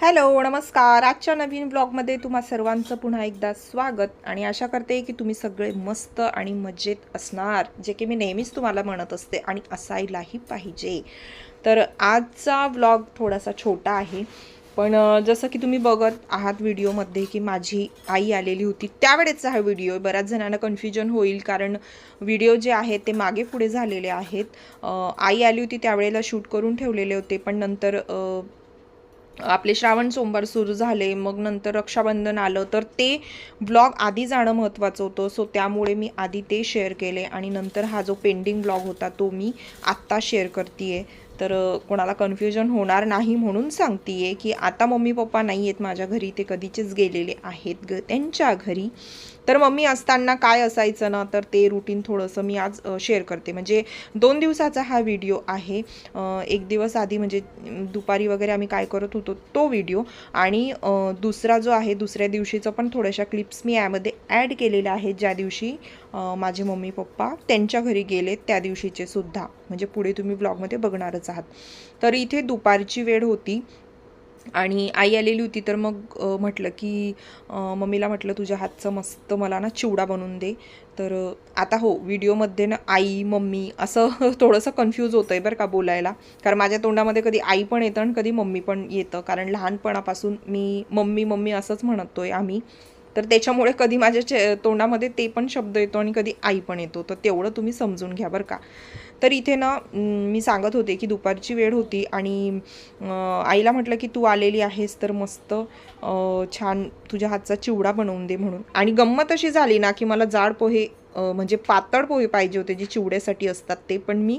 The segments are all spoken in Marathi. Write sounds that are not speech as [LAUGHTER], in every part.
हॅलो नमस्कार. आजच्या नवीन ब्लॉगमध्ये तुम्हा सर्वांचं पुन्हा एकदा स्वागत. आणि आशा करते की तुम्ही सगळे मस्त आणि मजेत असणार जे की मी नेहमीच तुम्हाला म्हणत असते आणि असायलाही पाहिजे. तर आजचा ब्लॉग थोडासा छोटा आहे. पण जसं की तुम्ही बघत आहात व्हिडिओमध्ये की माझी आई आलेली होती. त्यावेळेचा हा व्हिडिओ. बऱ्याच जणांना कन्फ्युजन होईल कारण व्हिडिओ जे आहेत ते मागे पुढे झालेले आहेत. आई आली होती त्यावेळेला शूट करून ठेवलेले होते पण नंतर आपले श्रावण सोमवार सुरू झाले मग नंतर रक्षाबंधन आलं तर ते ब्लॉग आधी जाणं महत्त्वाचं होतं. सो त्यामुळे मी आधी ते शेअर केले आणि नंतर हा जो पेंडिंग ब्लॉग होता तो मी आत्ता शेअर करते तर कोणाला कन्फ्युजन होणार नाही म्हणून सांगते की आता मम्मी पप्पा नाही आहेत माझ्या घरी ते कधीचेच गेलेले आहेत ग त्यांच्या घरी. तर मम्मी असताना काय असायचं ना तर ते रुटीन थोडंसं मी आज शेअर करते. म्हणजे दोन दिवसाचा हा व्हिडिओ आहे. एक दिवस आधी म्हणजे दुपारी वगैरे आम्ही काय करत होतो तो व्हिडिओ आणि दुसरा जो आहे दुसऱ्या दिवशीचं पण थोड्याशा क्लिप्स मी यामध्ये ॲड केलेल्या आहेत. ज्या दिवशी माझे मम्मी पप्पा त्यांच्या घरी गेले त्या दिवशीचे सुद्धा. म्हणजे पुढे तुम्ही ब्लॉगमध्ये बघणारच आहात तर इथे दुपारची वेळ होती. आणि आई आलेली होती तर मग म्हटलं की मम्मीला म्हटलं तुझ्या हातचं मस्त मला ना चिवडा बनवून दे. तर आता हो व्हिडिओमध्ये ना आई मम्मी असं [LAUGHS] थोडंसं कन्फ्यूज होतं आहे बरं का बोलायला. कारण माझ्या तोंडामध्ये कधी आई पण येतं आणि कधी मम्मी पण येतं. कारण लहानपणापासून मी मम्मी मम्मी असंच म्हणतो आहे आम्ही. तर त्याच्यामुळे कधी माझ्या चे तोंडामध्ये ते पण शब्द येतो आणि कधी आई पण येतो. तर तेवढं तुम्ही समजून घ्या बरं का. तर इथे ना मी सांगत होते की दुपारची वेळ होती आणि आईला म्हटलं की तू आलेली आहेस तर मस्त छान तुझ्या हातचा चिवडा बनवून दे म्हणून. आणि गंमत अशी झाली ना की मला जाड पोहे म्हणजे पातळ पोहे पाहिजे होते जे चिवड्यासाठी असतात ते. पण मी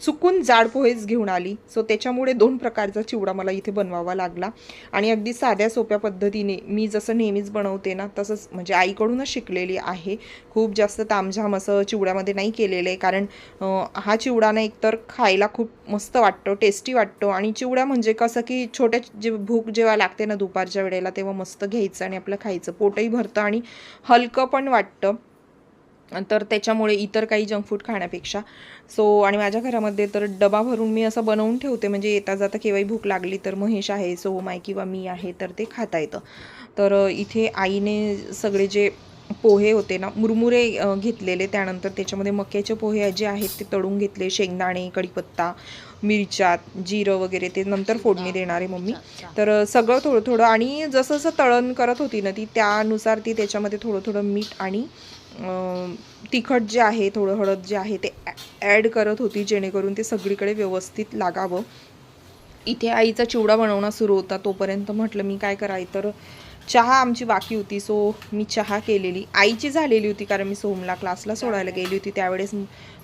चुकून जाड पोहेच घेऊन आली. सो त्याच्यामुळे दोन प्रकारचा चिवडा मला इथे बनवावा लागला. आणि अगदी साध्या सोप्या पद्धतीने मी जसं नेहमीच बनवते ना तसंच म्हणजे आईकडूनच शिकलेली आहे. खूप जास्त तामझाम असं चिवड्यामध्ये नाही केलेलं आहे कारण हा चिवडा ना एकतर खायला खूप मस्त वाटतो टेस्टी वाटतो. आणि चिवडा म्हणजे कसं की छोट्या जे भूक जेव्हा लागते ना दुपारच्या वेळेला तेव्हा मस्त घ्यायचं आणि आपलं खायचं. पोटही भरतं आणि हलकं पण वाटतं. तर त्याच्यामुळे इतर काही जंक फूड खाण्यापेक्षा. सो आणि माझ्या घरामध्ये तर डबा भरून मी असं बनवून ठेवते. म्हणजे येता जाता केव्हाही भूक लागली तर महेश आहे सो माय किंवा मी आहे तर ते खाता येतं. तर इथे आईने सगळे जे पोहे होते ना मुरमुरे घेतलेले त्यानंतर त्याच्यामध्ये मक्याचे पोहे जे आहेत ते तळून घेतले. शेंगदाणे कढीपत्ता मिरच्या जिरं वगैरे ते नंतर फोडणी देणार आहे मम्मी. तर सगळं थोडं थोडं आणि जसं जसं तळण करत होती ना ती त्यानुसार ती त्याच्यामध्ये थोडं थोडं मीठ आणि तिखट जे आहे थोडं हळद जे आहे ते ॲड करत होती जेणेकरून ते सगळीकडे व्यवस्थित लागावं. इथे आईचा चिवडा बनवणं सुरू होता तोपर्यंत म्हटलं मी काय कराय तर चहा आमची बाकी होती सो मी चहा केलेली. आईची झालेली होती कारण मी सोमला क्लासला सोडायला गेली होती त्यावेळेस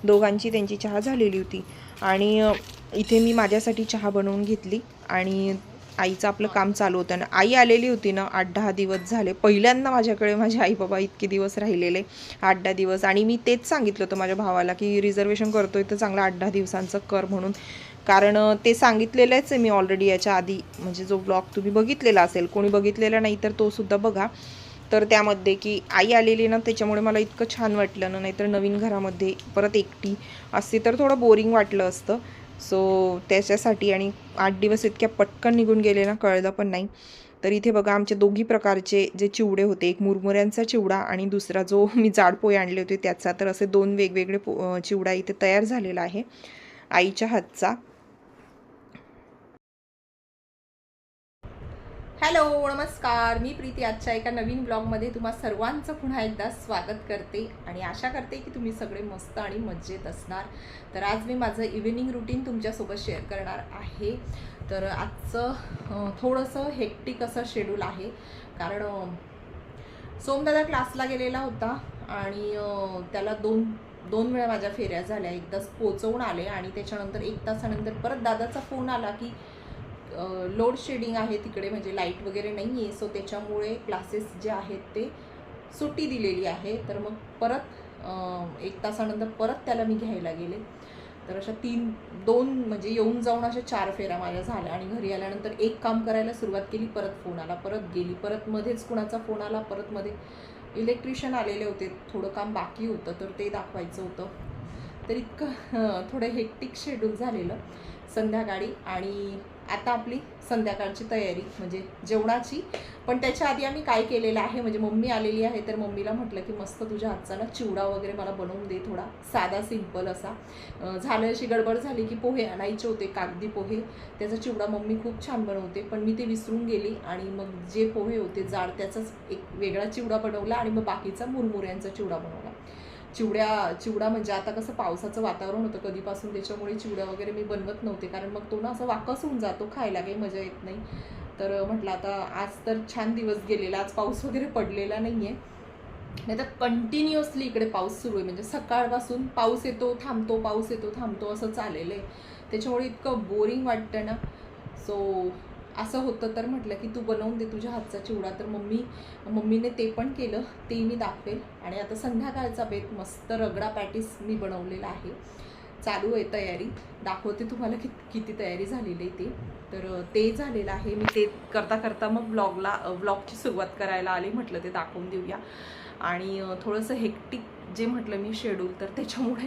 दोघांची त्यांची चहा झालेली होती. आणि इथे मी माझ्यासाठी चहा बनवून घेतली. आणि आईचं आपलं काम चालू होतं. ना आई आलेली होती ना आठ दहा दिवस झाले. पहिल्यांदा माझ्याकडे माझे आई बाबा इतके दिवस राहिलेले. आठ दहा दिवस. आणि मी तेच सांगितलं होतं माझ्या भावाला की रिझर्वेशन करतोय तर चांगलं आठ दहा दिवसांचं कर म्हणून. कारण ते सांगितलेलंच आहे मी ऑलरेडी याच्या आधी. म्हणजे जो ब्लॉग तुम्ही बघितलेला असेल. कोणी बघितलेला नाही तर तो सुद्धा बघा. तर त्यामध्ये की आई आलेली ना त्याच्यामुळे मला इतकं छान वाटलं ना नाहीतर नवीन घरामध्ये परत एकटी असते तर थोडं बोरिंग वाटलं असतं. सो त्याच्यासाठी आणि आठ दिवस इतक्या पटकन निघून गेले ना कळलं पण नाही. तर इथे बघा आमचे दोघी प्रकारचे जे चिवडे होते एक मुरमुऱ्यांचा चिवडा आणि दुसरा जो [LAUGHS] मी जाड पोहे आणले होते त्याचा तर असे दोन वेगवेगळे पो चिवडा इथे तयार झालेला आहे. आईच्या हातचा. हॅलो नमस्कार. मी प्रीती आजच्या एका नवीन ब्लॉगमध्ये तुम्हा सर्वांचं पुन्हा एकदा स्वागत करते आणि आशा करते की तुम्ही सगळे मस्त आणि मजेत असणार. तर आज मी माझं इव्हिनिंग रुटीन तुमच्यासोबत शेअर करणार आहे. तर आजचं थोडंसं हेक्टिक असं शेड्यूल आहे. कारण सोमदादा क्लासला गेलेला होता आणि त्याला दोन दोन वेळा माझ्या फेऱ्या झाल्या. एकदाच पोचवून आले आणि त्याच्यानंतर एक तासानंतर परत दादाचा फोन आला की लोड शेडिंग आहे तिकडे म्हणजे लाइट वगैरे नाही आहे सो त्याच्यामुळे क्लासेस जे आहेत ते सुट्टी दिलेली आहे. तर मग परत एक तासानंतर परत त्याला मी घ्यायला गेले. तर अशा तीन दोन म्हणजे येऊन जाऊन अशा चार फेऱ्या माझ्या झाल्या. आणि घरी आल्यानंतर एक काम करायला सुरुवात केली परत फोन आला परत गेली. परत मध्येच कुणाचा फोन आला परत मध्ये इलेक्ट्रिशियन आलेले होते. थोडं काम बाकी होतं तर ते दाखवायचं होतं. तर इतकं थोडं हेक्टिक शेड्यूल झालेलं. संध्याकाळी आणि आता आपली संध्याकाळची तयारी म्हणजे जेवणाची. पण त्याच्या आधी आम्ही काय केलेलं आहे म्हणजे मम्मी आलेली आहे तर मम्मीला म्हटलं की मस्त तुझ्या हातचा ना चिवडा वगैरे मला बनवून दे थोडा. साधा सिंपल असा. झालं अशी गडबड झाली की पोहे आणायचे होते कागदी पोहे. त्याचा चिवडा मम्मी खूप छान बनवते पण मी ते विसरून गेली आणि मग जे पोहे होते जाड त्याचाच एक वेगळा चिवडा बनवला आणि मग बाकीचा मुरमुऱ्यांचा चिवडा बनवला. चिवड्या चिवडा म्हणजे आता कसं पावसाचं वातावरण होतं कधीपासून त्याच्यामुळे चिवड्या वगैरे मी बनवत नव्हते. कारण मग तो ना असं वाकस होऊन जातो खायला काही मजा येत नाही. तर म्हटलं आता आज तर छान दिवस गेलेला आज पाऊस वगैरे पडलेला नाही आहे नाही तर कंटिन्युअसली इकडे पाऊस सुरू आहे. म्हणजे सकाळपासून पाऊस येतो थांबतो पाऊस येतो थांबतो असं चाललेलं आहे. त्याच्यामुळे इतकं बोरिंग वाटतं ना. सो असं होतं तर म्हटलं की तू बनवून दे तुझ्या हातचा चिवडा. तर मम्मी मम्मीने ते पण केलं ते मी दाखवेल. आणि आता संध्याकाळचा बेत मस्त रगडा पॅटीस मी बनवलेला आहे. चालू आहे तयारी. दाखवते तुम्हाला कि किती तयारी झालेली आहे ते. तर ते झालेलं आहे. मी ते करता करता मग ब्लॉगला ब्लॉगची सुरुवात करायला आली. म्हटलं ते दाखवून देऊया. आणि थोडंसं हेक्टिक जे म्हटलं मी शेड्यूल तर त्याच्यामुळे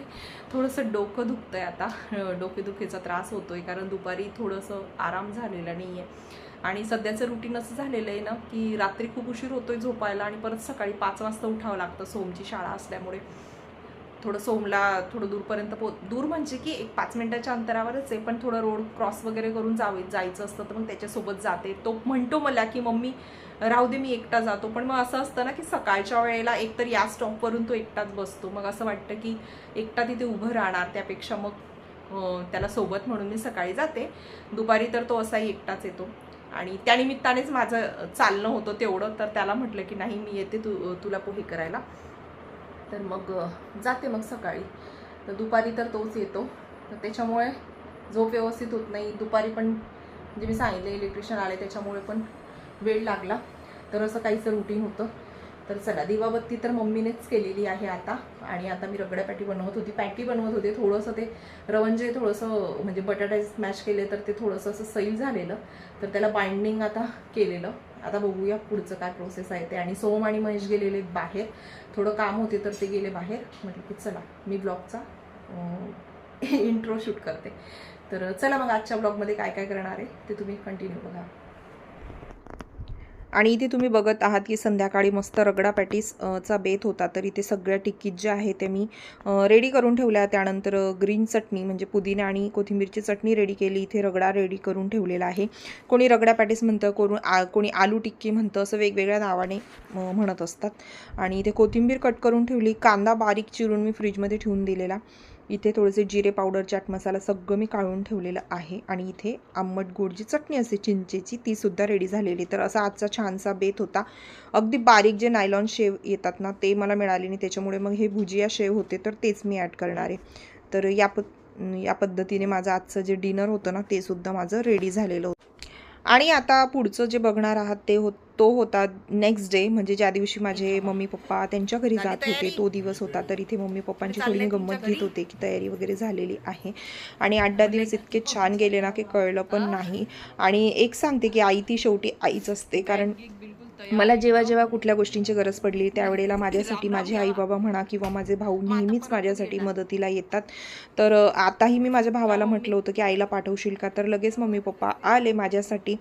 थोडंसं डोकं दुखतं आहे आता डोकेदुखीचा त्रास होतो आहे कारण दुपारी थोडंसं आराम झालेला नाही आहे आणि सध्याचं रुटीन असं झालेलं आहे ना की रात्री खूप उशीर होतोय झोपायला आणि परत सकाळी पाच वाजता उठावं लागतं. सोमची शाळा असल्यामुळे. थोडं सोमला थोडं दूरपर्यंत पो दूर म्हणजे की एक पाच मिनटाच्या अंतरावरच आहे पण थोडं रोड क्रॉस वगैरे करून जावे जायचं असतं तर मग त्याच्यासोबत जाते. तो म्हणतो मला की मम्मी राहू दे मी एकटा जातो. पण मग असं असतं ना की सकाळच्या वेळेला एकतर या स्टॉपवरून तो एकटाच बसतो. मग असं वाटतं की एकटा तिथे उभं राहणार त्यापेक्षा मग त्याला सोबत म्हणून मी सकाळी जाते. दुपारी तर तो असाही एकटाच येतो. आणि त्यानिमित्तानेच माझं चालणं होतं तेवढं तर त्याला म्हटलं की नाही मी येते तू तुला पोहे करायला. तर मग जाते मग सकाळी. तर दुपारी तर तोच येतो. तर त्याच्यामुळे झोप व्यवस्थित होत नाही. दुपारी पण म्हणजे मी सांगितलं इलेक्ट्रिशियन आले त्याच्यामुळे पण वेळ लागला. तर असं काहीचं रुटीन होतं. तर चला दिवाबत्ती तर मम्मीनेच केलेली आहे आता. आणि आता मी रगड्या पॅटी बनवत होती. पॅटी बनवत होते. थोडंसं ते रवंजे थोडंसं म्हणजे बटाटे स्मॅश केले तर ते थोडंसं असं सैल झालेलं. तर त्याला बाइंडिंग आता केलेलं. आता बघूया पुढचं काय प्रोसेस आहे ते. आणि सोम आणि महेश गेलेले बाहेर. थोडं काम होते तर ते गेले बाहेर. म्हटलं की चला मी ब्लॉगचा इंट्रो शूट [LAUGHS] करते. तर चला मग आजच्या ब्लॉगमध्ये काय काय करणार आहे ते तुम्ही कंटिन्यू बघा. आणि इथे तुम्ही बघत आहात की संध्याकाळी मस्त रगडा पॅटीस चा बेत होता. तर इथे सगळ्या टिक्कीत ज्या आहे ते मी रेडी करून ठेवल्या. त्यानंतर ग्रीन चटणी म्हणजे पुदिना आणि कोथिंबीरची चटणी रेडी केली. इथे रगडा रेडी करून ठेवलेला आहे. कोणी रगडा पॅटीस म्हणतं करून आ कोणी आलू टिक्की म्हणतं असं वेगवेगळ्या नावाने म्हणत असतात. आणि इथे कोथिंबीर कट करून ठेवली. कांदा बारीक चिरून मी फ्रीजमध्ये ठेवून दिलेला. इथे थोडेसे जिरे पावडर चाट मसाला सगळं मी काढून ठेवलेलं आहे. आणि इथे आंबट गोड जी चटणी असते चिंचेची ती सुद्धा रेडी झालेली. तर असा आजचा छानसा बेत होता. अगदी बारीक जे नायलॉन शेव येतात ना ते मला मिळाले नाही. त्याच्यामुळे मग हे भुजिया शेव होते तर तेच मी ॲड करणार आहे. तर या प या पद्धतीने माझं आजचं जे डिनर होतं ना ते सुद्धा माझं रेडी झालेलं होतं. आणि आता पुढचं जे बघणार आहात ते हो तो होता नेक्स्ट डे म्हणजे ज्या दिवशी माझे मम्मी पप्पा त्यांच्या घरी जात होते तो दिवस होता. तर इथे मम्मी पप्पांची थोडी मी गंमत घेत होते की तयारी वगैरे झालेली आहे. आणि आठ दहा दिवस इतके छान गेले ना की कळलं पण नाही. आणि एक सांगते की आई ती शेवटी आईच असते कारण मला जेव्हा जेव्हा कुठल्या गोष्टींची गरज पडली त्यावेळेला माझ्यासाठी माझे आई बाबा म्हणा किंवा माझे भाऊ नेहमीच माझ्यासाठी मदतीला येतात. तर आताही मी माझ्या भावाला म्हटलं होतं की आईला पाठवशील का? तर लगेच मम्मी पप्पा आले माझ्यासाठी.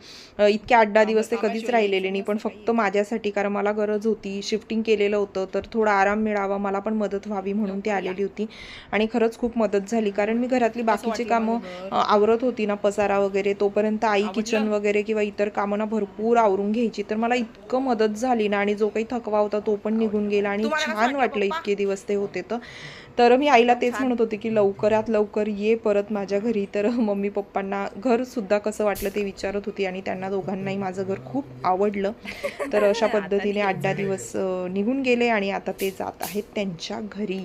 इतके आठ दहा दिवस ते कधीच राहिलेले नाही पण फक्त माझ्यासाठी कारण मला गरज होती शिफ्टिंग केलेलं होतं तर थोडा आराम मिळावा मला पण मदत व्हावी म्हणून ती आलेली होती. आणि खरंच खूप मदत झाली कारण मी घरातली बाकीची कामं आवरत होती ना पसारा वगैरे तोपर्यंत आई किचन वगैरे किंवा इतर कामं ना भरपूर आवरून घ्यायची. तर मला इतकं मदत झाली ना आणि जो काही थकवा होता तो पण निघून गेला आणि छान वाटलं इतके दिवस ते होते तर. तर मी आईला तेच म्हणत होते की लवकरात लवकर ये परत माझ्या घरी. तर [LAUGHS] मम्मी पप्पांना घर सुद्धा कसं वाटलं ते विचारत होती आणि त्यांना दोघांनाही माझं घर खूप आवडलं. तर [LAUGHS] अशा पद्धतीने आठ दहा दिवस निघून गेले आणि आता ते जात आहेत त्यांच्या घरी.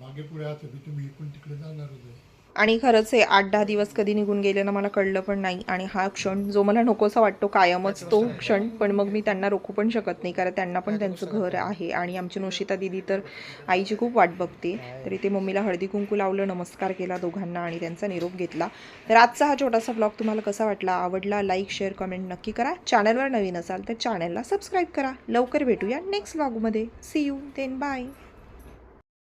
मागे पुढे आता तुम्ही इकडून तिकडे जाणार होते. आणि खरंच हे आठ दहा दिवस कधी निघून गेले ना मला कळलं पण नाही. आणि हा क्षण जो मला नकोसा वाटतो कायमच तो क्षण पण मग मी त्यांना रोखू पण शकत नाही. कारण त्यांना पण त्यांचं घर आहे आणि आमची नोशिता दिदी तर आईची खूप वाट बघते. तर इथे मम्मीला हळदी कुंकू लावलं नमस्कार केला दोघांना आणि त्यांचा निरोप घेतला. तर आजचा हा छोटासा ब्लॉग तुम्हाला कसा वाटला? आवडला? लाईक शेअर कमेंट नक्की करा. चॅनलवर नवीन असाल तर चॅनलला सबस्क्राईब करा. लवकर भेटूया नेक्स्ट ब्लॉगमध्ये सी यू देन बाय